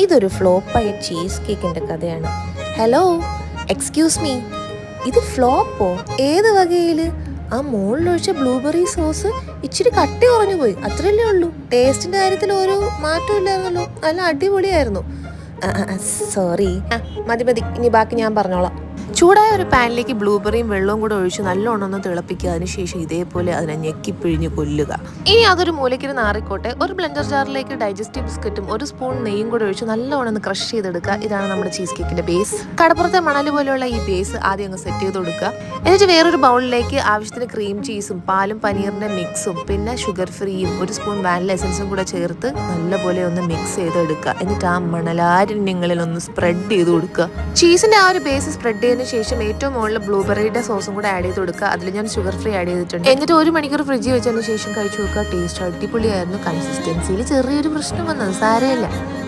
ഇതൊരു ഫ്ലോപ്പായ ചീസ് കേക്കിന്റെ കഥയാണ്. ഹലോ എക്സ്ക്യൂസ് മീ ഇത് ഫ്ലോപ്പോ ഏത് വകയിൽ ആ മുകളിലൊഴിച്ച ബ്ലൂബെറി സോസ് ഇച്ചിരി കട്ടി കുറഞ്ഞു പോയി. അത്രയല്ലേ ഉള്ളൂ. ടേസ്റ്റിന്റെ കാര്യത്തിൽ ഓരോ മാറ്റമില്ലായിരുന്നല്ലോ നല്ല അടിപൊളിയായിരുന്നു. സോറി മതി മതി. ഇനി ബാക്കി ഞാൻ പറഞ്ഞോളാം. ചൂടായ ഒരു പാനിലേക്ക് ബ്ലൂബെറിയും വെള്ളവും കൂടെ ഒഴിച്ച് നല്ലോണം ഒന്ന് തിളപ്പിക്കുക. അതിനുശേഷം ഇതേപോലെ അതിനെ ഞെക്കിപ്പിഴിഞ്ഞ് കൊല്ലുക. ഇനി അതൊരു മൂലയ്ക്ക് നാറിക്കോട്ടെ. ഒരു ബ്ലെൻഡർ ജാറിലേക്ക് ഡൈജസ്റ്റീവ് ബിസ്ക്കറ്റും ഒരു സ്പൂൺ നെയ്യും കൂടെ ഒഴിച്ച് നല്ലോണം ഒന്ന് ക്രഷ് ചെയ്തെടുക്കുക. ഇതാണ് നമ്മുടെ ചീസ് കേക്കിന്റെ ബേസ് കടപ്പുറത്തെ മണൽ പോലെയുള്ള ഈ ബേസ് ആദ്യം അങ്ങ് സെറ്റ് ചെയ്ത് കൊടുക്കുക. എന്നിട്ട് വേറൊരു ബൗളിലേക്ക് ആവശ്യത്തിന് ക്രീം ചീസും പാലും പനീറിന്റെ മിക്സും പിന്നെ ഷുഗർ ഫ്രീയും ഒരു സ്പൂൺ വാനില എസൻസും കൂടെ ചേർത്ത് നല്ലപോലെ ഒന്ന് മിക്സ് ചെയ്തെടുക്കുക. എന്നിട്ട് ആ മണലാരണ്യങ്ങളിൽ ഒന്ന് സ്പ്രെഡ് ചെയ്ത് കൊടുക്കുക. ചീസിന്റെ ആ ഒരു ബേസ് സ്പ്രെഡ് ശേഷം ഏറ്റവും മുകളിൽ ബ്ലൂബെറിയുടെ സോസും കൂടെ ആഡ് ചെയ്ത് കൊടുക്കുക. അതിൽ ഞാൻ ഷുഗർ ഫ്രീ ആഡ് ചെയ്തിട്ടുണ്ട്. എന്നിട്ട് ഒരു മണിക്കൂർ ഫ്രിഡ്ജിൽ വെച്ചതിന് ശേഷം കഴിച്ചു നോക്കുക. ടേസ്റ്റ് അടിപൊളിയായിരുന്നു. കൺസിസ്റ്റൻസിയിൽ ചെറിയൊരു പ്രശ്നം വന്നത് സാരമില്ല.